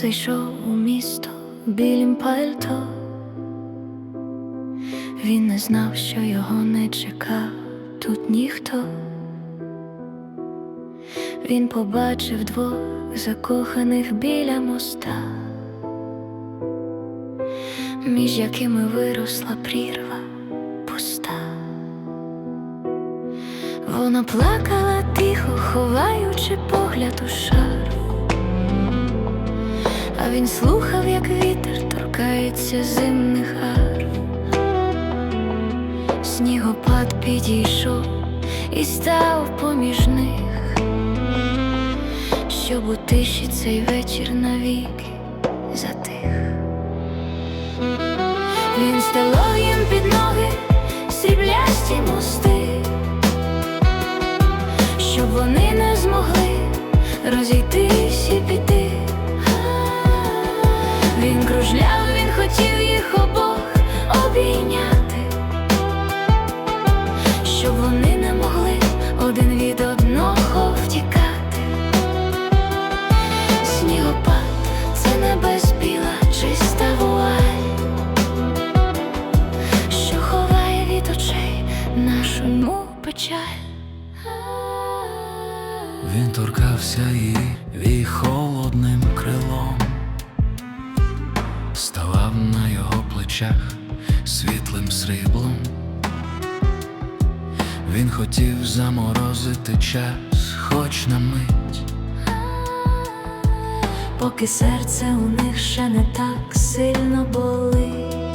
зайшов у місто білім пальто. Він не знав, що його не чекав тут ніхто. Він побачив двох закоханих біля моста, між якими виросла прірва пуста. Вона плакала тихо, ховаючи погляд у шар. Він слухав, як вітер торкається зимних гар. Снігопад підійшов і став поміж них, щоб у тиші цей вечір навіки затих. Він стелов їм під ноги сріблясті мости, щоб вони не змогли розійтись і піти. Йому печаль. Він торкався її холодним крилом, ставав на його плечах світлим сріблом. Він хотів заморозити час, хоч на мить. поки серце у них ще не так сильно болить.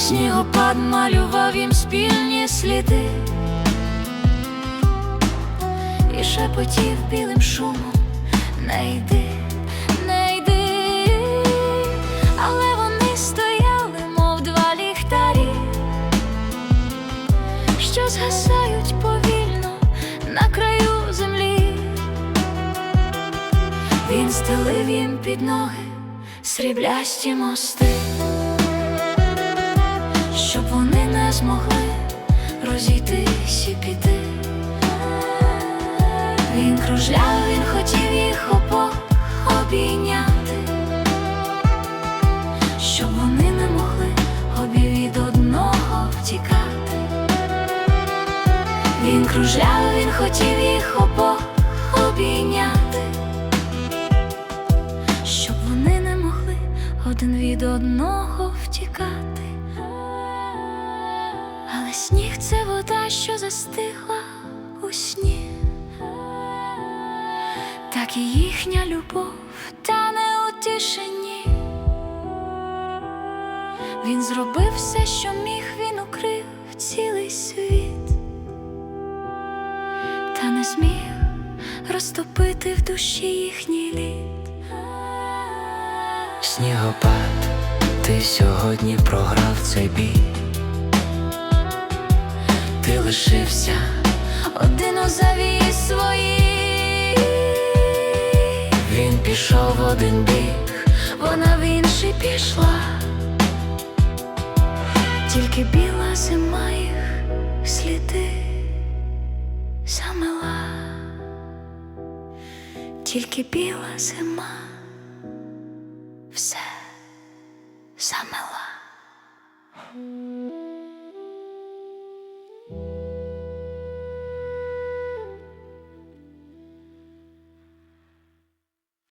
Снігопад малював їм спільні сліди. І шепотів білим шумом не йди, не йди, але вони стояли, мов два ліхтарі, що згасають повільно на краю землі. Він стелив їм під ноги сріблясті мости, щоб вони не змогли розійтись і піти. Він кружляв, він хотів їх обох обійняти, щоб вони не могли обі від одного втікати. Він кружляв, він хотів їх обох обійняти, щоб вони не могли один від одного втікати. Сніг це вода, що застигла у сні, так і їхня любов тане у тишині. Він зробив все, що міг, він укрив цілий світ, та не зміг розтопити в душі їхній лід. Снігопад, ти сьогодні програв цей бій. Лишився Один у завії свої, Він пішов в один бік, вона в інший пішла, тільки біла зима їх сліди замила, тільки біла зима все замила.